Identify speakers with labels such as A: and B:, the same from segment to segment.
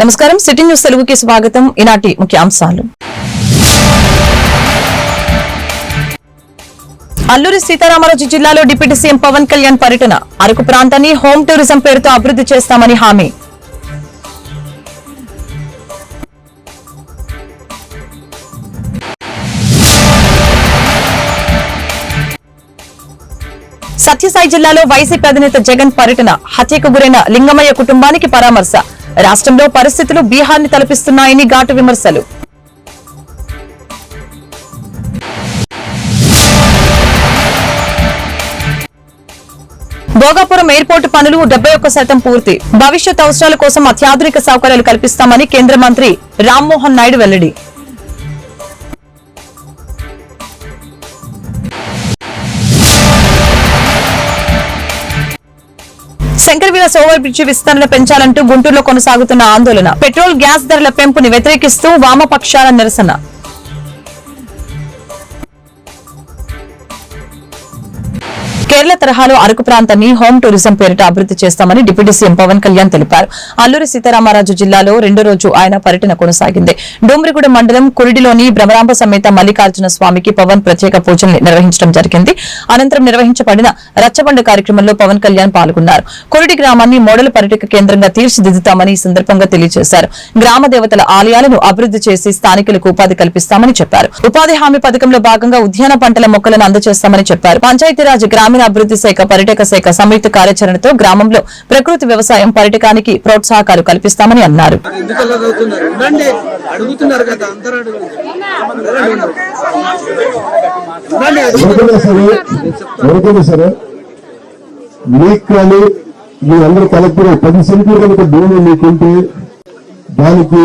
A: నమస్కారం. City news తెలుగుకి స్వాగతం. ఈనాటి ముఖ్యాంశాలు. అల్లూరి సీతారామరాజు జిల్లాలో డిప్యూటీ సీఎం పవన్ కళ్యాణ్ పర్యటన. అరకు ప్రాంతాన్ని హోమ్ టూరిజం పేరుతో అభివృద్ధి చేస్తామని హామీ. సత్యసాయి జిల్లాలో వైసీపీ అధినేత జగన్ పర్యటన హత్యకు గురైన లింగమయ్య కుటుంబానికి పరామర్శ. రాష్ట్రంలో పరిస్థితులు బీహార్ని తలపిస్తున్నాయని ఘాటు విమర్శలు. భోగాపురం ఎయిర్పోర్టు పనులు డెబ్బై ఒక్క శాతం పూర్తి. భవిష్యత్ అవసరాల కోసం అత్యాధునిక సౌకర్యాలు కల్పిస్తామని కేంద్ర మంత్రి రామ్మోహన్ నాయుడు వెల్లడి. శంకరవీర ఓవర్ బ్రిడ్జి విస్తరణ పెంచాలంటూ గుంటూరులో కొనసాగుతున్న ఆందోళన. పెట్రోల్ గ్యాస్ ధరల పెంపుని వ్యతిరేకిస్తూ వామపక్షాల నిరసన. కేరళ తరహాలో అరకు ప్రాంతాన్ని హోమ్ టూరిజం పేరిట అభివృద్ధి చేస్తామని డిప్యూటీ సీఎం పవన్ కళ్యాణ్ తెలిపారు. అల్లూరి సీతారామరాజు జిల్లాలో రెండో రోజు ఆయన పర్యటన కొనసాగింది. డోమ్రిగూడ మండలం కురిడిలోని భ్రమరాంబ సమేత మల్లికార్జున స్వామికి పవన్ ప్రత్యేక పూజలు నిర్వహించడం జరిగింది. అనంతరం నిర్వహించబడిన రచ్చబండ కార్యక్రమంలో పవన్ కళ్యాణ్ పాల్గొన్నారు. కురిడి గ్రామాన్ని మోడల్ పర్యటక కేంద్రంగా తీర్చిదిద్దుతామని ఈ సందర్భంగా తెలియజేశారు. గ్రామ దేవతల ఆలయాలను అభివృద్ధి చేసి స్థానికులకు ఉపాధి కల్పిస్తామని చెప్పారు. ఉపాధి హామీ పథకంలో భాగంగా ఉద్యాన పంటల మొక్కలను అందజేస్తామని చెప్పారు. పంచాయతీరాజ్ గ్రామీణ అభివృద్ధి శాఖ పర్యాటక శాఖ సంయుక్త కార్యాచరణతో గ్రామంలో ప్రకృతి వ్యవసాయం పర్యాటకానికి ప్రోత్సాహకాలు కల్పిస్తామని అన్నారు.
B: మీకు కానీ మీ అందరూ కలెక్టర్ పది సెంట్లు కనుక భూమి మీకుంటే దానికి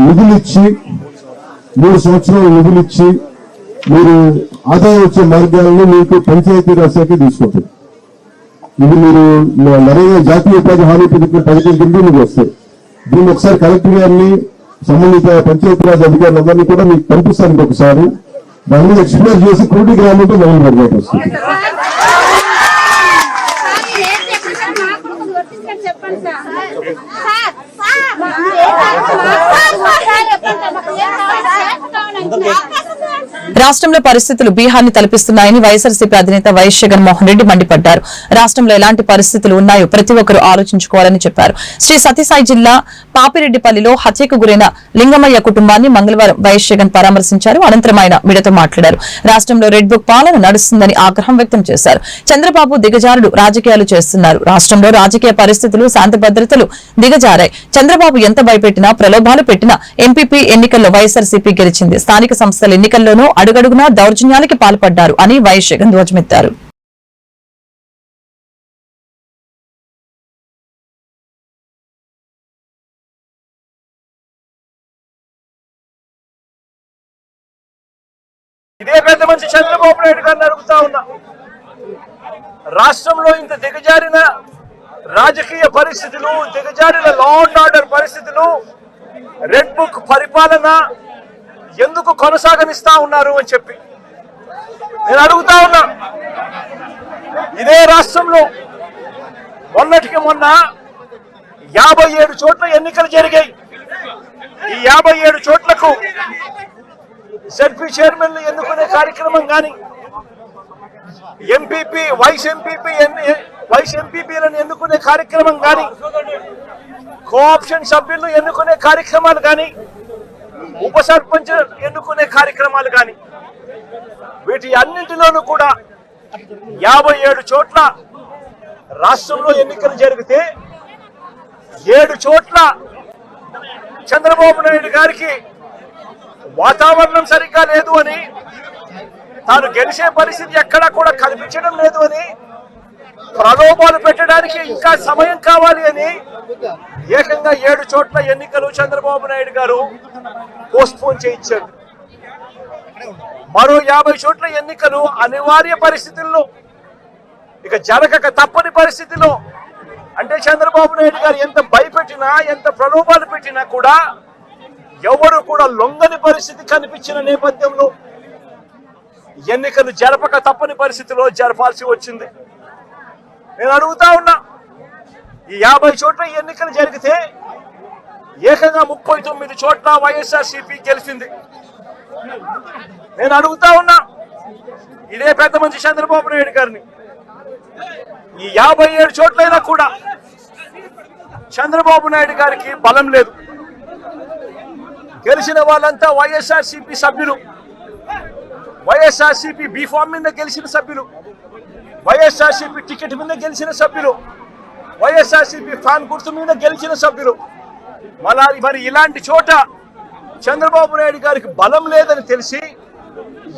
B: నిధులిచ్చి మూడు సంవత్సరాలు నిధులిచ్చి మీరు ఆదాయం వచ్చే మార్గాలను మీకు పంచాయతీ రాజ్ శాఖ తీసుకుంటుంది ఇది మీరు నరేగా జాతీయ ఉపాధి హామీ పథకం పథకం కింద మీకు వస్తాయి దీన్ని ఒకసారి కలెక్టర్ గారిని సంబంధిత పంచాయతీరాజ్ అధికారులందరినీ కూడా మీకు పంపిస్తాను ఒకసారి దాని మీద ఎక్స్ప్లోర్ చేసి కోటి గ్రామంతో మొదలు పెడతారు వస్తుంది
C: చెప్పండి
A: రాష్ట్రంలో పరిస్థితులు బీహార్ని తలపిస్తున్నాయని వైఎస్ఆర్సీపీ అధినేత వైఎస్ జగన్మోహన్ రెడ్డి మండిపడ్డారు. రాష్ట్రంలో ఎలాంటి పరిస్థితులు ఉన్నాయో ప్రతి ఒక్కరూ ఆలోచించుకోవాలని చెప్పారు. శ్రీ సత్యసాయి జిల్లా పాపిరెడ్డిపల్లిలో హత్యకు గురైన లింగమయ్య కుటుంబాన్ని మంగళవారం వైఎస్ జగన్ పరామర్శించారు. అనంతరం ఆయన మీడియాతో మాట్లాడారు. రాష్ట్రంలో రెడ్ బుక్ పాలన నడుస్తుందని ఆగ్రహం వ్యక్తం చేశారు. చంద్రబాబు దిగజారుడు రాజకీయాలు చేస్తున్నారు. రాష్ట్రంలో రాజకీయ పరిస్థితులు శాంతి భద్రతలు దిగజారాయి. చంద్రబాబు ఎంత భయపెట్టినా ప్రలోభాలు పెట్టినా ఎంపీపీ ఎన్నికల్లో వైఎస్ఆర్సీపీ గెలిచింది. స్థానిక సంస్థల ఎన్నికల్లోనూ అడుగడుగునా దౌర్జన్యాలకి పాల్పడ్డారు అని వైఎస్ జగన్ ధ్వజమెత్తారు.
D: చంద్రబాబు నాయుడు గారిని అడుగుతా ఉన్నా. రాష్ట్రంలో ఇంత దిగజారిన రాజకీయ పరిస్థితులు దిగజారిన లా అండ్ ఆర్డర్ పరిస్థితులు రెడ్ బుక్ పరిపాలన ఎందుకు కొనసాగనిస్తా ఉన్నారు అని చెప్పి నేను అడుగుతా ఉన్నా. ఇదే రాష్ట్రంలో మొన్నటికి మొన్న యాభై ఏడు చోట్ల ఎన్నికలు జరిగాయి. ఈ యాభై ఏడు చోట్లకు జడ్పీ చైర్మన్ ఎన్నుకునే కార్యక్రమం కానీ ఎంపీపీ వైస్ ఎంపీపీ వైస్ ఎంపీపీలను ఎన్నుకునే కార్యక్రమం కానీ కోఆప్షన్ సభ్యులు ఎన్నుకునే కార్యక్రమాలు కానీ ఉప సర్పంచ్ ఎన్నుకునే కార్యక్రమాలు కానీ వీటి అన్నింటిలోనూ కూడా యాభై ఏడు చోట్ల రాష్ట్రంలో ఎన్నికలు జరిగితే ఏడు చోట్ల చంద్రబాబు నాయుడు గారికి వాతావరణం సరిగ్గా లేదు అని తాను గెలిచే పరిస్థితి ఎక్కడా కూడా కనిపించడం లేదు అని ప్రలోభాలు పెట్టడానికి ఇంకా సమయం కావాలి అని ఏకంగా ఏడు చోట్ల ఎన్నికలు చంద్రబాబు నాయుడు గారు పోస్ట్పోన్ చేయించారు. మరో యాభై చోట్ల ఎన్నికలు అనివార్య పరిస్థితుల్లో ఇక జరగక తప్పని పరిస్థితిలో అంటే చంద్రబాబు నాయుడు గారు ఎంత భయపెట్టినా ఎంత ప్రలోభాలు పెట్టినా కూడా ఎవరు కూడా లొంగని పరిస్థితి కనిపించిన నేపథ్యంలో ఎన్నికలు జరపక తప్పని పరిస్థితిలో జరపాల్సి వచ్చింది. నేను అడుగుతా ఉన్నా ఈ యాభై చోట్ల ఎన్నికలు జరిగితే ఏకంగా ముప్పై తొమ్మిది చోట్ల వైఎస్ఆర్సీపీ గెలిచింది. నేను అడుగుతా ఉన్నా ఇదే పెద్ద మంచి చంద్రబాబు నాయుడు గారిని. ఈ యాభై ఏడు చోట్లైనా కూడా చంద్రబాబు నాయుడు గారికి బలం లేదు. గెలిచిన వాళ్ళంతా వైఎస్ఆర్సీపీ సభ్యులు. వైఎస్ఆర్సీపీ బీఫామ్ మీద గెలిచిన సభ్యులు. వైఎస్ఆర్సీపీ టికెట్ మీద గెలిచిన సభ్యులు. వైఎస్ఆర్సీపీ ఫ్యాన్ గుర్తు మీద గెలిచిన సభ్యులు. మళ్ళా మరి ఇలాంటి చోట చంద్రబాబు నాయుడు గారికి బలం లేదని తెలిసి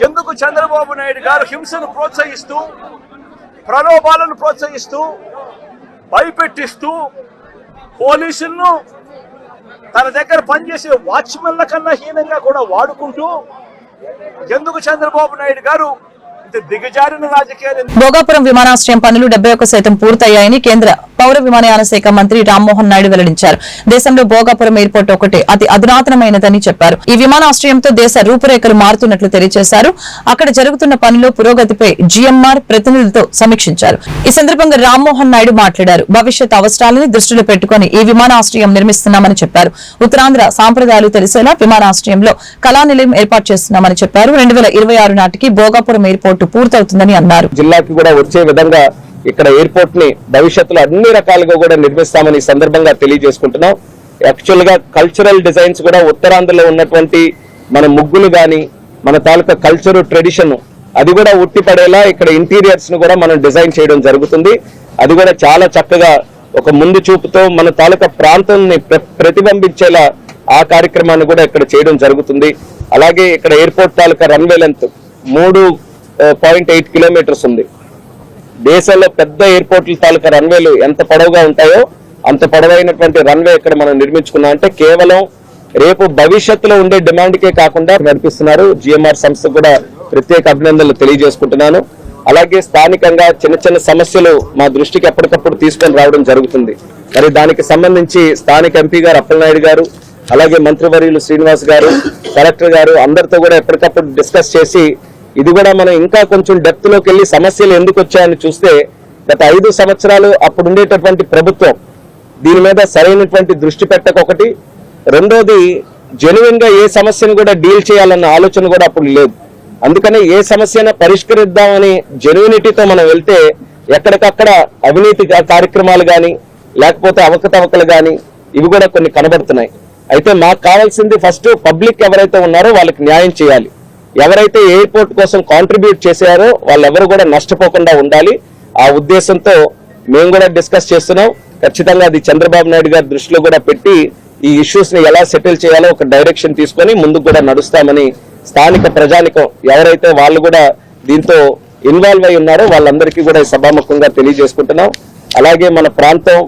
D: ఎందుకు చంద్రబాబు నాయుడు గారు హింసను ప్రోత్సహిస్తూ ప్రలోభాలను ప్రోత్సహిస్తూ భయపెట్టిస్తూ పోలీసులను తన దగ్గర పనిచేసే వాచ్మెన్ల కన్నా హీనంగా కూడా వాడుకుంటూ ఎందుకు చంద్రబాబు నాయుడు గారు దిగజారిన రాజకీయాలు
A: భోగాపురం విమానాశ్రయం పనులు డెబ్బై ఒక్క శాతం పూర్తయ్యాయని కేంద్ర పౌర విమానయాన శాఖ మంత్రి రామ్మోహన్ నాయుడు వెల్లడించారు. దేశంలో భోగాపురం ఎయిర్పోర్ట్ ఒకటే అతి అధునాతనమైనదని చెప్పారు. ఈ విమానాశ్రయంతో దేశ రూపురేఖలు మారుతున్నట్లు తెలియజేశారు. అక్కడ జరుగుతున్న పనిలో పురోగతిపై జీఎంఆర్ ప్రతినిధులతో సమీక్షించారు. ఈ సందర్భంగా రామ్మోహన్ నాయుడు మాట్లాడారు. భవిష్యత్ అవసరాలని దృష్టిలో పెట్టుకుని ఈ విమానాశ్రయం నిర్మిస్తున్నామని చెప్పారు. ఉత్తరాంధ్ర సాంప్రదాయాలు తెలిసేలా విమానాశ్రయంలో కళా నిలయం ఏర్పాటు చేస్తున్నామని చెప్పారు. రెండు నాటికి భోగాపురం ఎయిర్పోర్టు పూర్తవుతుందని అన్నారు.
E: జిల్లాకి కూడా వచ్చే విధంగా ఇక్కడ ఎయిర్పోర్ట్ని భవిష్యత్తులో అన్ని రకాలుగా కూడా నిర్మిస్తామని సందర్భంగా తెలియజేసుకుంటున్నాం. యాక్చువల్గా కల్చరల్ డిజైన్స్ కూడా ఉత్తరాంధ్రలో ఉన్నటువంటి మన ముగ్గులు గాని మన తాలూకా కల్చర్ ట్రెడిషన్ అది కూడా ఉట్టిపడేలా ఇక్కడ ఇంటీరియర్స్ను కూడా మనం డిజైన్ చేయడం జరుగుతుంది. అది కూడా చాలా చక్కగా ఒక ముందు చూపుతో మన తాలూకా ప్రాంతాన్ని ప్రతిబింబించేలా ఆ కార్యక్రమాన్ని కూడా ఇక్కడ చేయడం జరుగుతుంది. అలాగే ఇక్కడ ఎయిర్పోర్ట్ తాలూకా రన్వే లెంత్ మూడు పాయింట్ ఎయిట్ కిలోమీటర్స్ ఉంది. దేశంలో పెద్ద ఎయిర్పోర్ట్ల తాలూకా రన్వేలు ఎంత పొడవుగా ఉంటాయో అంత పొడవైనటువంటి రన్వే ఇక్కడ మనం నిర్మించుకున్నాం. అంటే కేవలం రేపు భవిష్యత్తులో ఉండే డిమాండ్ కే కాకుండా నడిపిస్తున్నారు. జిఎంఆర్ సంస్థ కూడా ప్రత్యేక అభినందనలు తెలియజేసుకుంటున్నాను. అలాగే స్థానికంగా చిన్న చిన్న సమస్యలు మా దృష్టికి ఎప్పటికప్పుడు తీసుకొని రావడం జరుగుతుంది. మరి దానికి సంబంధించి స్థానిక ఎంపీ గారు అప్పలనాయుడు గారు అలాగే మంత్రివర్యులు శ్రీనివాస్ గారు కలెక్టర్ గారు అందరితో కూడా ఎప్పటికప్పుడు డిస్కస్ చేసి ఇది కూడా మనం ఇంకా కొంచెం డెప్త్లోకి వెళ్ళి సమస్యలు ఎందుకు వచ్చాయని చూస్తే గత ఐదు సంవత్సరాలు అప్పుడు ఉండేటటువంటి ప్రభుత్వం దీని మీద సరైనటువంటి దృష్టి పెట్టక ఒకటి. రెండోది జెన్యున్గా ఏ సమస్యను కూడా డీల్ చేయాలన్న ఆలోచన కూడా అప్పుడు లేదు. అందుకనే ఏ సమస్యను పరిష్కరిద్దామని జెన్యునిటీతో మనం వెళ్తే ఎక్కడికక్కడ అవినీతి కార్యక్రమాలు కానీ లేకపోతే అవకతవకలు కానీ ఇవి కూడా కొన్ని కనబడుతున్నాయి. అయితే మాకు కావాల్సింది ఫస్ట్ పబ్లిక్ ఎవరైతే ఉన్నారో వాళ్ళకి న్యాయం చేయాలి. ఎవరైతే ఎయిర్పోర్ట్ కోసం కాంట్రిబ్యూట్ చేశారో వాళ్ళెవరు కూడా నష్టపోకుండా ఉండాలి. ఆ ఉద్దేశంతో మేము కూడా డిస్కస్ చేస్తున్నాం. ఖచ్చితంగా అది చంద్రబాబు నాయుడు గారి దృష్టిలో కూడా పెట్టి ఈ ఇష్యూస్ని ఎలా సెటిల్ చేయాలో ఒక డైరెక్షన్ తీసుకొని ముందుకు కూడా నడుస్తామని స్థానిక ప్రజానికం ఎవరైతే వాళ్ళు కూడా దీంతో ఇన్వాల్వ్ అయి ఉన్నారో వాళ్ళందరికీ కూడా సభాముఖంగా తెలియజేసుకుంటున్నాం. అలాగే మన ప్రాంతం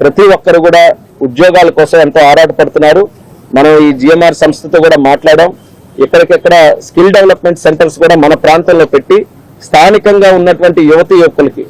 E: ప్రతి ఒక్కరు కూడా ఉద్యోగాల కోసం ఎంతో ఆరాటపడుతున్నారు. మనం ఈ జిఎంఆర్ సంస్థతో కూడా మాట్లాడాం. ఎక్కడికెక్కడ స్కిల్ డెవలప్మెంట్ సెంటర్స్ కూడా మన ప్రాంతంలో పెట్టి స్థానికంగా ఉన్నటువంటి యువతి యువకులకి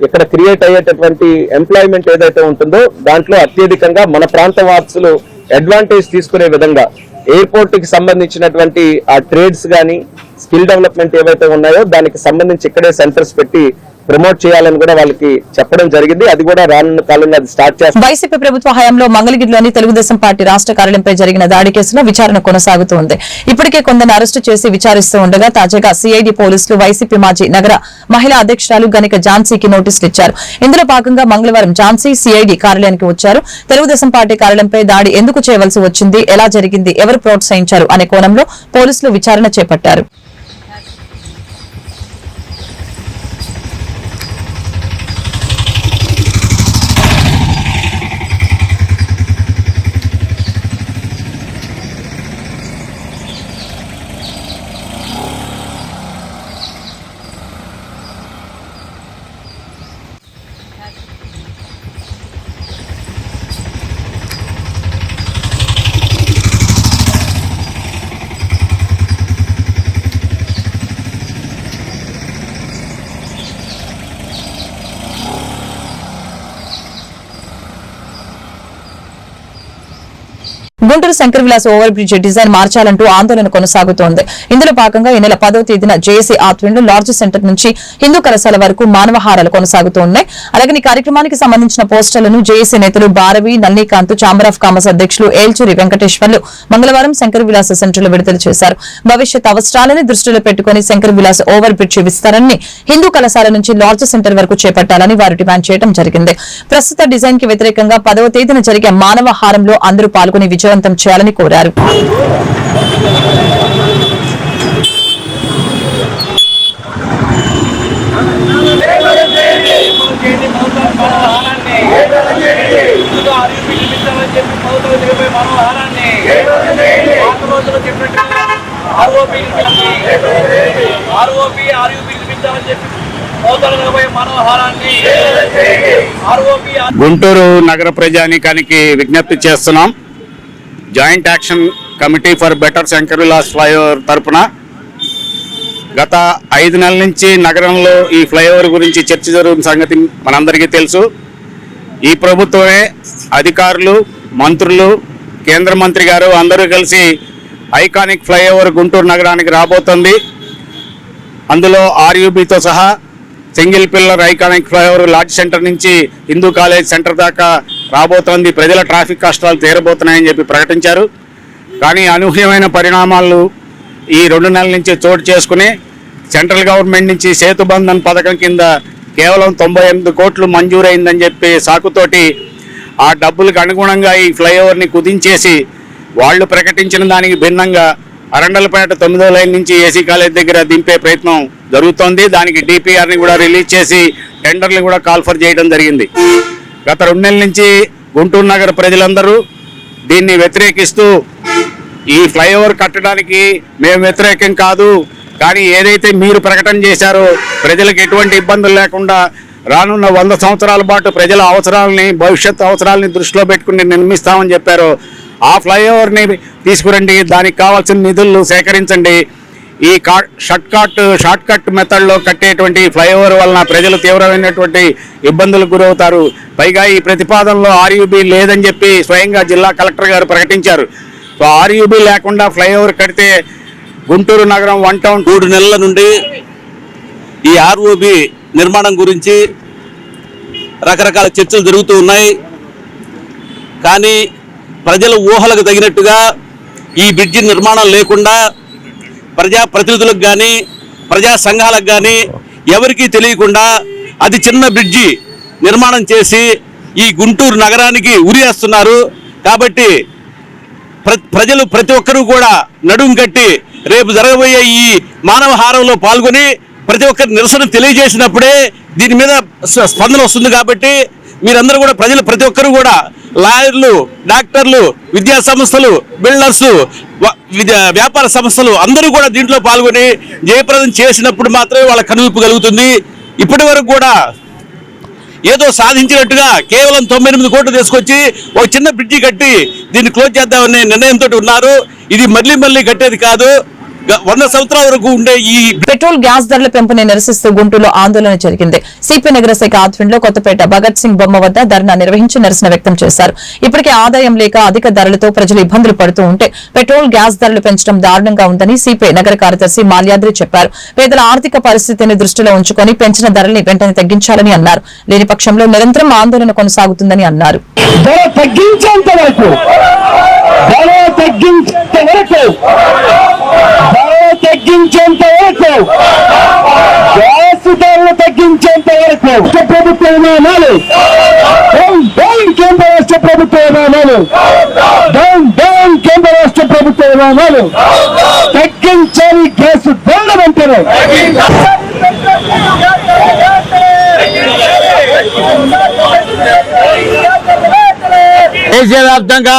E: ఇక్కడ క్రియేట్ అయ్యేటటువంటి ఎంప్లాయ్మెంట్ ఏదైతే ఉంటుందో దాంట్లో అత్యధికంగా మన ప్రాంత వాసులు అడ్వాంటేజ్ తీసుకునే విధంగా ఎయిర్పోర్ట్కి సంబంధించినటువంటి ఆ ట్రేడ్స్ కానీ స్కిల్ డెవలప్మెంట్ ఏవైతే ఉన్నాయో దానికి సంబంధించి ఇక్కడే సెంటర్స్ పెట్టి ప్రమోట్ చేయాలని కూడా వాళ్ళకి చెప్పడం జరిగింది. అది కూడా రానున్న కాలంలో అది స్టార్ట్ చేస్తారు
A: వైసీపీ ప్రభుత్వ హయాంలో మంగళగిరిలోని తెలుగుదేశం పార్టీ రాష్ట్ర కార్యాలయంపై జరిగిన దాడి కేసులో విచారణ కొనసాగుతోంది ఇప్పటికే కొందరిని అరెస్టు చేసి విచారిస్తూ ఉండగా తాజాగా సిఐడి పోలీసులు వైసీపీ మాజీ నగర మహిళా అధ్యక్షురాలు గనిక ఝాన్సీకి నోటీసులు ఇచ్చారు. ఇందులో భాగంగా మంగళవారం ఝాన్సీ సిఐడి కార్యాలయానికి వచ్చారు. తెలుగుదేశం పార్టీ కార్యాలయంపై దాడి ఎందుకు చేయవలసి వచ్చింది? ఎలా జరిగింది? ఎవరు ప్రోత్సహించారు? అనే కోణంలో పోలీసులు విచారణ చేపట్టారు. Guntur Shankar Vilas over bridge design మార్చాలంటూ ఆందోళన కొనసాగుతోంది. ఇందులో భాగంగా ఈ నెల పదో తేదీన జేఏసీ ఆధ్వర్యంలో లార్జ్ సెంటర్ నుంచి హిందూ కళాశాల వరకు మానవహారాలు కొనసాగుతూ ఉన్నాయి అలాగే ఈ కార్యక్రమానికి సంబంధించిన పోస్టర్లను జేఏసీ నేతలు Bharavi Nallikanth chamber of commerce అధ్యక్షులు ఏల్చూరి వెంకటేశ్వర్లు మంగళవారం శంకర్ విలాస్ సెంటర్లో విడుదల చేశారు. భవిష్యత్ అవసరాలను దృష్టిలో పెట్టుకుని శంకర్ విలాస్ ఓవర్ బ్రిడ్జ్ విస్తరణని హిందూ కళాశాల నుంచి లార్జ్ సెంటర్ వరకు చేపట్టాలని వారు డిమాండ్ చేయడం జరిగింది. ప్రస్తుత డిజైన్కి వ్యతిరేకంగా పదవ తేదీన జరిగే మానవ హారంలో అందరూ పాల్గొని విజయవంతం చేయాలని కోరారు.
F: ఆర్ఓపి ఆర్యూపీ నిర్మించాలని చెప్పి
G: గుంటూరు నగర ప్రజానీకానికి విజ్ఞప్తి చేస్తున్నాం. Joint action committee for better Shankar flyover తరపున గత ఐదు నెలల నుంచి నగరంలో ఈ ఫ్లైఓవర్ గురించి చర్చ జరుగుతున్న సంగతి మనందరికీ తెలుసు. ఈ ప్రభుత్వమే అధికారులు మంత్రులు కేంద్ర మంత్రి గారు అందరూ కలిసి ఐకానిక్ ఫ్లైఓవర్ గుంటూరు నగరానికి రాబోతుంది. అందులో ఆర్యూబీతో సహా single pillar iconic flyover lodge centre నుంచి హిందూ కాలేజ్ సెంటర్ దాకా రాబోతోంది. ప్రజల ట్రాఫిక్ కష్టాలు తీరబోతున్నాయని చెప్పి ప్రకటించారు. కానీ అనూహ్యమైన పరిణామాలు ఈ రెండు నెలల నుంచి చోటు చేసుకుని సెంట్రల్ గవర్నమెంట్ నుంచి సేతుబంధన్ పథకం కింద కేవలం తొంభై ఎనిమిది కోట్లు మంజూరైందని చెప్పి సాకుతోటి ఆ డబ్బులకు అనుగుణంగా ఈ ఫ్లైఓవర్ని కుదించేసి వాళ్ళు ప్రకటించిన దానికి భిన్నంగా అరండలపేట తొమ్మిదో లైన్ నుంచి ఏసీ కాలేజ్ దగ్గర దింపే ప్రయత్నం జరుగుతోంది. దానికి డిపిఆర్ని కూడా రిలీజ్ చేసి టెండర్లు కూడా కాల్ఫర్ చేయడం జరిగింది. గత రెండు నెలల నుంచి గుంటూరు నగర ప్రజలందరూ దీన్ని వ్యతిరేకిస్తూ ఈ ఫ్లైఓవర్ కట్టడానికి మేము వ్యతిరేకం కాదు. కానీ ఏదైతే మీరు ప్రకటన చేశారో ప్రజలకు ఎటువంటి ఇబ్బందులు లేకుండా రానున్న వంద సంవత్సరాల పాటు ప్రజల అవసరాలని భవిష్యత్ అవసరాలని దృష్టిలో పెట్టుకుని నిర్మిస్తామని చెప్పారు ఆ ఫ్లైఓవర్ని తీసుకురండి. దానికి కావాల్సిన నిధులు సేకరించండి. ఈ కా షార్ట్ కట్ షార్ట్ కట్ మెథడ్లో కట్టేటువంటి ఫ్లైఓవర్ వలన ప్రజలు తీవ్రమైనటువంటి ఇబ్బందులకు గురవుతారు. పైగా ఈ ప్రతిపాదనలో ఆర్యూబీ లేదని చెప్పి స్వయంగా జిల్లా కలెక్టర్ గారు ప్రకటించారు. సో ఆర్యూబీ లేకుండా ఫ్లైఓవర్ కడితే గుంటూరు నగరం వన్ టౌన్
H: మూడు నెలల నుండి ఈ ఆర్ఓబి నిర్మాణం గురించి రకరకాల చర్చలు జరుగుతూ ఉన్నాయి. కానీ ప్రజల ఊహలకు తగినట్టుగా ఈ బ్రిడ్జి నిర్మాణం లేకుండా ప్రజాప్రతినిధులకు కానీ ప్రజా సంఘాలకు కానీ ఎవరికీ తెలియకుండా అది చిన్న బ్రిడ్జి నిర్మాణం చేసి ఈ గుంటూరు నగరానికి ఉరియేస్తున్నారు కాబట్టి ప్ర ప్రజలు ప్రతి ఒక్కరూ కూడా నడుం కట్టి రేపు జరగబోయే ఈ మానవ హారంలో పాల్గొని ప్రతి ఒక్కరి నిరసన తెలియజేసినప్పుడే దీని మీద స్ప- స్పందన వస్తుంది కాబట్టి మీరందరూ కూడా ప్రజలు ప్రతి ఒక్కరూ కూడా లాయర్లు డాక్టర్లు విద్యా సంస్థలు బిల్డర్స్ వ్యాపార సంస్థలు అందరూ కూడా దీంట్లో పాల్గొని జయప్రదం చేసినప్పుడు మాత్రమే వాళ్ళ కనువిప్పు కలుగుతుంది. ఇప్పటి వరకు కూడా ఏదో సాధించినట్టుగా కేవలం తొంభై ఎనిమిది కోట్లు తీసుకొచ్చి ఒక చిన్న బ్రిడ్జి కట్టి దీన్ని క్లోజ్ చేద్దామనే నిర్ణయంతో ఉన్నారు. ఇది మళ్ళీ మళ్ళీ కట్టేది కాదు. వంద సంవత్సరాల వరకు ఉండే ఈ
A: పెట్రోల్ గ్యాస్ ధరల పెంపుని నిరసిస్తూ గుంటూరులో ఆందోళన జరిగింది. సిపి నగర శాఖ ఆధ్వర్యంలో కొత్తపేట భగత్ సింగ్ బొమ్మ వద్ద ధర్నా నిర్వహించి నిరసన వ్యక్తం చేశారు. ఇప్పటికే ఆదాయం లేక అధిక ధరలతో ప్రజలు ఇబ్బందులు పడుతూ ఉంటే పెట్రోల్ గ్యాస్ ధరలు పెంచడం దారుణంగా ఉందని సిపిఐ నగర కార్యదర్శి మాల్యాద్రి చెప్పారు. పేదల ఆర్థిక పరిస్థితిని దృష్టిలో ఉంచుకొని పెంచిన ధరల్ని వెంటనే తగ్గించాలని అన్నారు. లేని పక్షంలో నిరంతరం ఆందోళన కొనసాగుతుందని అన్నారు.
I: ధర తగ్గించేంత వరకు ధర తగ్గించేంత వరకు గ్యాస్ ధరలు తగ్గించేంత వరకు రాష్ట్ర ప్రభుత్వ విధానాలు డౌన్ డౌన్ కేంద్ర రాష్ట్ర ప్రభుత్వ విధానాలు డౌన్ డౌన్ కేంద్ర రాష్ట్ర ప్రభుత్వ విధానాలు తగ్గించాలి గ్యాస్ ధరలు వెంటనే.
G: దేశవ్యాప్తంగా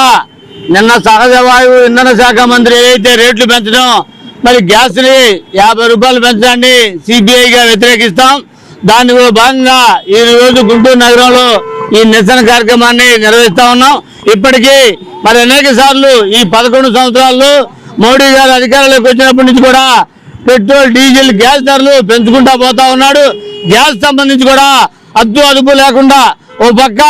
G: నిన్న సహజ వాయువు ఇంధన శాఖ మంత్రి ఏదైతే రేట్లు పెంచడం మరి గ్యాస్ని యాభై రూపాయలు పెంచడాన్ని సిబిఐగా వ్యతిరేకిస్తాం. దానిలో భాగంగా ఈ రోజు గుంటూరు నగరంలో ఈ నిరసన కార్యక్రమాన్ని నిర్వహిస్తా ఉన్నాం. ఇప్పటికీ మరి అనేక సార్లు ఈ పదకొండు సంవత్సరాల్లో మోడీ గారు అధికారంలోకి వచ్చినప్పటి నుంచి కూడా పెట్రోల్ డీజిల్ గ్యాస్ ధరలు పెంచుకుంటా పోతా ఉన్నాడు. గ్యాస్ సంబంధించి కూడా అద్దు అదుపు లేకుండా ఓ పక్క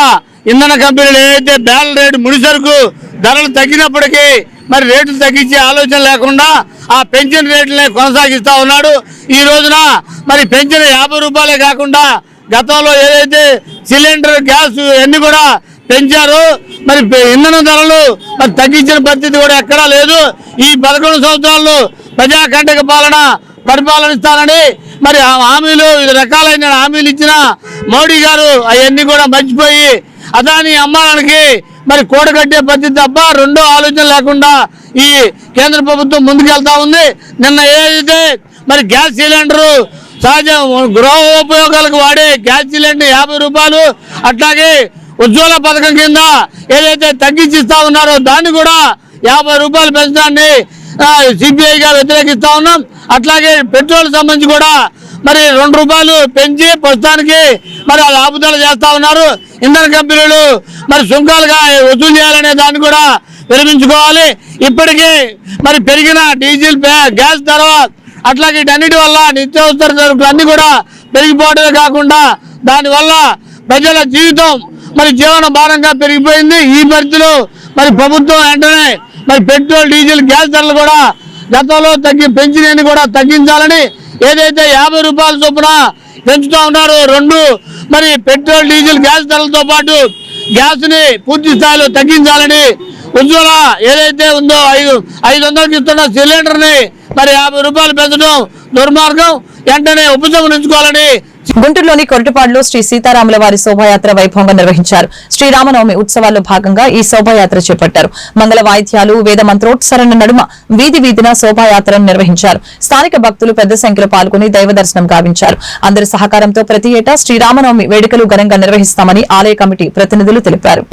G: ఇంధన కంపెనీలు ఏదైతే బ్యాల్ రేటు ముడి సరుకు
J: ధరలు తగ్గినప్పటికీ మరి రేట్లు తగ్గించే ఆలోచన లేకుండా ఆ పెన్షన్ రేట్లనే కొనసాగిస్తా ఉన్నాడు. ఈ రోజున మరి పెన్షన్ యాభై రూపాయలే కాకుండా గతంలో ఏదైతే సిలిండర్ గ్యాస్ ఇవన్నీ కూడా పెంచారు. మరి ఇంధన ధరలు మరి తగ్గించిన పరిస్థితి కూడా ఎక్కడా లేదు. ఈ పదకొండు సంవత్సరాల్లో ప్రజాకంటక పాలన పరిపాలనిస్తానని మరి ఆ హామీలు వివిధ రకాలైన హామీలు ఇచ్చిన మోడీ గారు అవన్నీ కూడా మర్చిపోయి అదాని అమ్మానికి మరి కూడగట్టే పద్ధతి తప్ప రెండో ఆలోచన లేకుండా ఈ కేంద్ర ప్రభుత్వం ముందుకెళ్తా ఉంది. నిన్న ఏదైతే మరి గ్యాస్ సిలిండరు సహజ గృహ ఉపయోగాలకు వాడే గ్యాస్ సిలిండర్ యాభై రూపాయలు అట్లాగే ఉజ్వల పథకం కింద ఏదైతే తగ్గించిస్తా ఉన్నారో దాన్ని కూడా యాభై రూపాయలు పెంచడాన్ని సిపిఐగా వ్యతిరేకిస్తా ఉన్నాం. అట్లాగే పెట్రోల్ సంబంధించి కూడా మరి రెండు రూపాయలు పెంచి ప్రస్తుతానికి మరి అది ఆపుదల చేస్తా ఉన్నారు. ఇంధన కంపెనీలు మరి సుంకాలుగా వసూలు చేయాలనే దాన్ని కూడా విరమించుకోవాలి. ఇప్పటికీ మరి పెరిగిన డీజిల్ గ్యాస్ ధర అట్లాగే వీటన్నిటి వల్ల నిత్యావసర సరుకులు అన్ని కూడా పెరిగిపోవడమే కాకుండా దానివల్ల ప్రజల జీవితం మరి జీవన భారంగా పెరిగిపోయింది. ఈ పరిస్థితులు మరి ప్రభుత్వం వెంటనే మరి పెట్రోల్ డీజిల్ గ్యాస్ ధరలు కూడా గతంలో తగ్గి పెంచినవి కూడా తగ్గించాలని ఏదైతే యాభై రూపాయల చొప్పున పెంచుతూ ఉన్నారో రెండు మరి పెట్రోల్ డీజిల్ గ్యాస్ ధరలతో పాటు గ్యాస్ని పూర్తి స్థాయిలో తగ్గించాలని ఉజ్వల ఏదైతే ఉందో ఐదు ఐదు వందలకి ఇస్తున్న సిలిండర్ని మరి యాభై రూపాయలు పెంచడం దుర్మార్గం. వెంటనే ఉపశమనించుకోవాలని
A: గుంటూరులోని కొరటపాడులో శ్రీ సీతారాముల వారి శోభాయాత్ర వైభవంగా నిర్వహించారు. శ్రీరామనవమి ఉత్సవాల్లో భాగంగా ఈ శోభాయాత్ర చేపట్టారు. మంగళ వాయిద్యాలు వేద మంత్రోత్సరణ నడుమ వీధి వీధిన శోభాయాత్రను నిర్వహించారు. స్థానిక భక్తులు పెద్ద సంఖ్యలో పాల్గొని దైవ దర్శనం గావించారు. అందరి సహకారంతో ప్రతి ఏటా శ్రీరామనవమి వేడుకలు ఘనంగా నిర్వహిస్తామని ఆలయ కమిటీ ప్రతినిధులు తెలిపారు.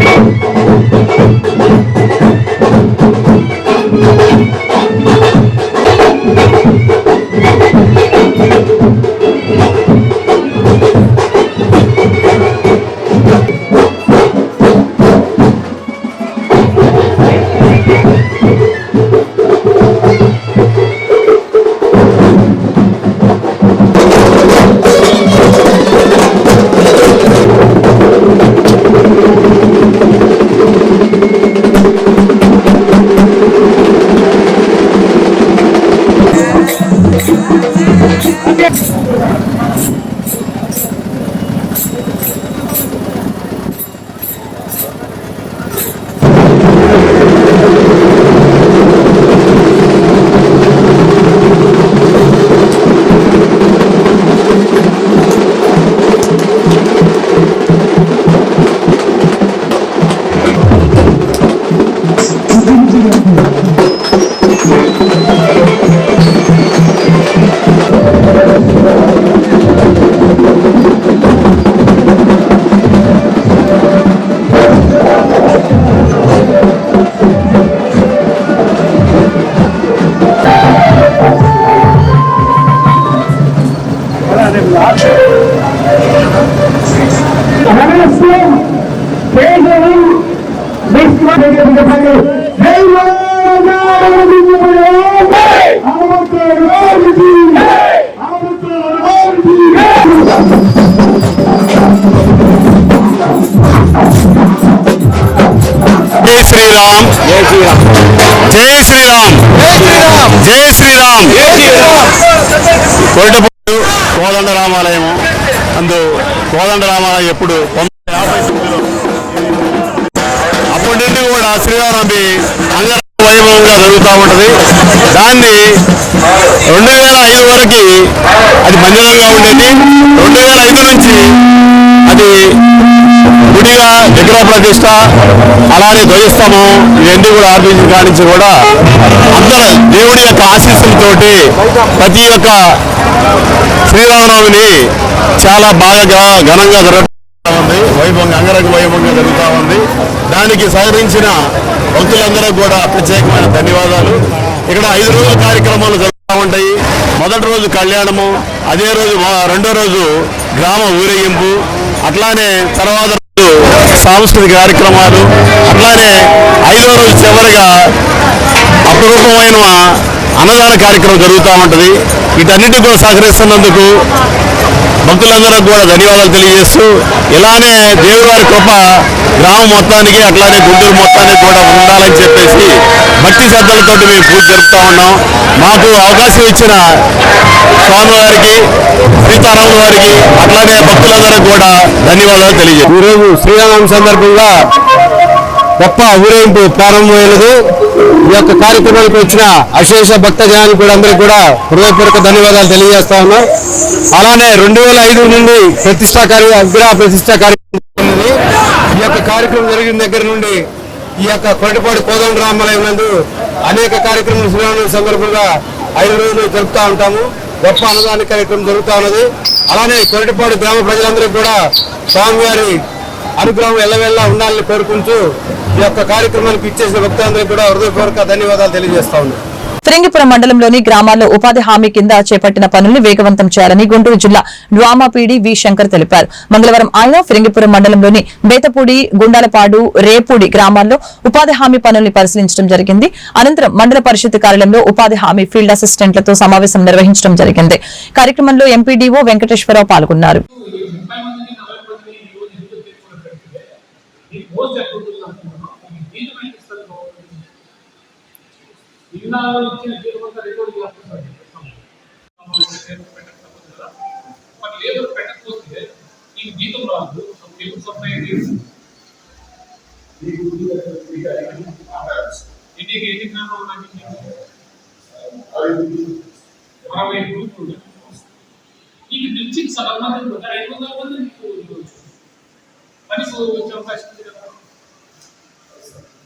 J: శ్రీరామ్. జై శ్రీరామ్. జై శ్రీరామ్. జై శ్రీరామ్. జై శ్రీరామ్. కోటపూడి కోదండ రామాలయము అందు కోదండ రామాలయం ఎప్పుడు అప్పటి నుండి కూడా శ్రీరామనవమి అంగరంగ వైభవంగా జరుగుతూ ఉంటుంది. దాన్ని రెండు వేల ఐదు వరకు అది మందిరంగా ఉండేది. రెండు వేల ఐదు నుంచి అది గుడిగా విగ్రహ ప్రతిష్ట అలానే ధ్వజస్తంభం ఇవన్నీ కూడా ఆర్పించిన కానించి కూడా అందరూ దేవుడి యొక్క ఆశీస్సులతోటి ప్రతి ఒక్క శ్రీరామనవమిని చాలా బాగా ఘనంగా జరుగుతూ ఉంది. వైభవంగా అంగరంగ వైభవంగా జరుగుతూ ఉంది. దానికి సహకరించిన భక్తులందరూ కూడా ప్రత్యేకమైన ధన్యవాదాలు. ఇక్కడ ఐదు రోజుల కార్యక్రమాలు జరుగుతూ ఉంటాయి. మొదటి రోజు కళ్యాణము అదే రోజు రెండో రోజు గ్రామ ఊరేగింపు. అట్లానే తర్వాత రోజు సాంస్కృతిక కార్యక్రమాలు. అట్లానే ఐదో రోజు చివరిగా అపురూపమైన అన్నదాన కార్యక్రమం జరుగుతూ ఉంటుంది. వీటన్నిటి కూడా సహకరిస్తున్నందుకు
K: భక్తులందరూ కూడా ధన్యవాదాలు తెలియజేస్తూ ఇలానే దేవుడి కృప గ్రామం మొత్తానికి అట్లానే గుంటూరు మొత్తానికి కూడా ఉండాలని చెప్పేసి భక్తి శ్రద్ధలతో మేము పూజ జరుపుతా ఉన్నాం. మాకు అవకాశం ఇచ్చిన స్వామివారికి సీతారాముల వారికి అట్లానే భక్తులందరూ కూడా ధన్యవాదాలు తెలియజేస్తాం. ఈరోజు శ్రీరామం సందర్భంగా గొప్ప ఊరేగింపు ప్రారంభమైనది. ఈ యొక్క కార్యక్రమానికి వచ్చిన అశేష భక్త జనానికి కూడా అందరికీ కూడా హృదయపూర్వక ధన్యవాదాలు తెలియజేస్తా ఉన్నాం. అలానే రెండు వేల ఐదు నుండి ప్రతిష్టా కార్య విగ్రహ ప్రతిష్టా కార్యక్రమం ఈ యొక్క కార్యక్రమం జరిగిన దగ్గర నుండి ఈ యొక్క కొరటిపాడు కోదండ రామాలయం నందు అనేక కార్యక్రమాలు శ్రీరామనవమి సందర్భంగా ఐదు రోజులు జరుపుతూ ఉంటాము. గొప్ప అన్నదాన కార్యక్రమం జరుగుతూ ఉన్నది. అలానే కొరటిపాడు గ్రామ ప్రజలందరికీ కూడా స్వామివారి అనుగ్రహం ఎల్లవెల్లా ఉండాలని కోరుకుంటూ ఈ యొక్క కార్యక్రమానికి ఇచ్చేసిన భక్తులందరికీ కూడా హృదయపూర్వక ధన్యవాదాలు తెలియజేస్తా ఉన్నాను.
A: ఫిరంగిపురం మండలంలోని గ్రామాల్లో ఉపాధి హామీ కింద చేపట్టిన పనుల్ని వేగవంతం చేయాలని గుంటూరు జిల్లా డ్వామాపీడి వి శంకర్ తెలిపారు. మంగళవారం ఆయన ఫిరంగిపురం మండలంలోని బేతపూడి గుండాలపాడు రేపూడి గ్రామాల్లో ఉపాధి హామీ పనుల్ని పరిశీలించడం జరిగింది. అనంతరం మండల పరిషత్ కార్యాలయంలో ఉపాధి హామీ ఫీల్డ్ అసిస్టెంట్లతో సమావేశం నిర్వహించడం జరిగింది. కార్యక్రమంలో ఎంపీడీఓ వెంకటేశ్వరరావు పాల్గొన్నారు
L: ముప్పై మందిని నలభై మందిని ఈ రోజు ఎందుకు తీసుకున్నట్టు పోస్ట్ ఎక్కడ అనుకుంటున్నాం ఇస్తారు గవర్నమెంట్ ఇన్నాళ్ళు ఇచ్చిన జీతం అంతా రికార్డు చేస్తున్నారు పెట్టకపోతే ఈ జీతం రాదు. సప్లై ఇంటికి ఎన్ని గ్రామాలు ఉన్నాయి అరవై గ్రూపులు ఉన్నాయి నీకు నుంచి సగం మంది ఐదు వందల మంది నీకు అవకాశం ఉంది కదా ఓ, వెరీ గుడ్.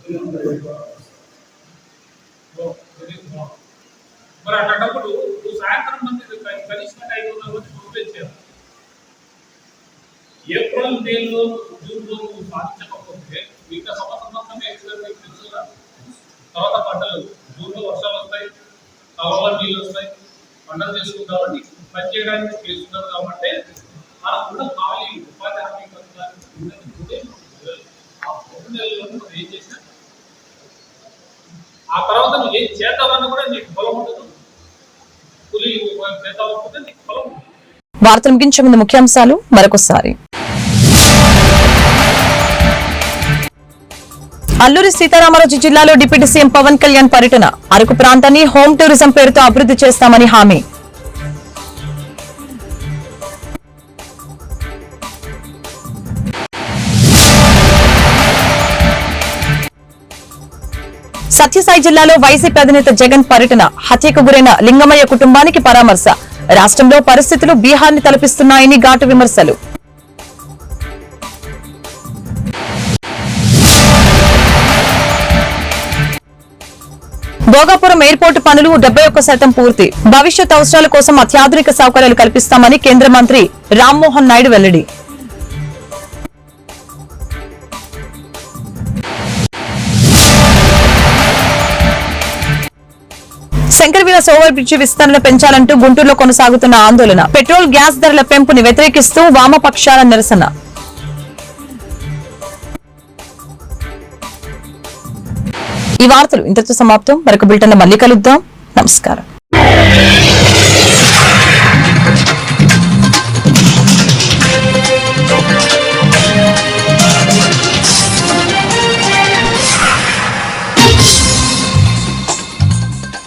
L: మరి అట్లాంటప్పుడు నువ్వు సాయంత్రం మంది కనీసం ఐదు వందల మంది పంపించారు. ఏప్రిల్ మేలో జూన్లో నువ్వు సాధించకపోతే మిగతా సంవత్సరం మొత్తం ఏం తెలుసు తర్వాత పంటలు జూన్లో వర్షాలు వస్తాయి కాలువలో నీళ్ళు వస్తాయి. పంటలు చేసుకుంటారు పని చేయడానికి చేస్తున్నారు కాబట్టి మనకున్న ఖాళీ ఉపాధి హామీ పథకానికి ఆ మూడు నెలలో మనం ఏం చేసినా ఆ తర్వాత నువ్వు ఏం చేద్దామన్నా కూడా నీకు బలం ఉండదు. పులి చేద్దామనుకుంటే నీకు బలం ఉండదు.
A: వార్త ముగించే ముందు ముఖ్యాంశాలు మరొకసారి. అల్లూరి సీతారామరాజు జిల్లాలో డిప్యూటీ సీఎం పవన్ కళ్యాణ్ పర్యటన. అరకు ప్రాంతాన్ని హోమ్ టూరిజం పేరుతో అభివృద్ధి చేస్తామని హామీ. సత్యసాయి జిల్లాలో వైసీపీ అధినేత జగన్ పర్యటన హత్యకు గురైన లింగమయ్య కుటుంబానికి పరామర్శ. రాష్ట్రంలో పరిస్థితులు బీహార్ని తలపిస్తున్నాయని ఘాటు విమర్శలు. భోగాపురం ఎయిర్పోర్టు పనులు డెబ్బై ఒక్క శాతం పూర్తి. భవిష్యత్ అవసరాల కోసం అత్యాధునిక సౌకర్యాలు కల్పిస్తామని కేంద్ర మంత్రి రామ్మోహన్ నాయుడు వెల్లడి. శంకరవిలాస్ ఓవర్ బ్రిడ్జి విస్తరణ పెంచాలంటూ గుంటూరులో కొనసాగుతున్న ఆందోళన. పెట్రోల్ గ్యాస్ ధరల పెంపుని వ్యతిరేకిస్తూ వామపక్షాల నిరసన. ఈ వార్తలు ఇంతతో సమాప్తం. మరొక బులెటిన్ మళ్ళీ కలుద్దాం. నమస్కారం.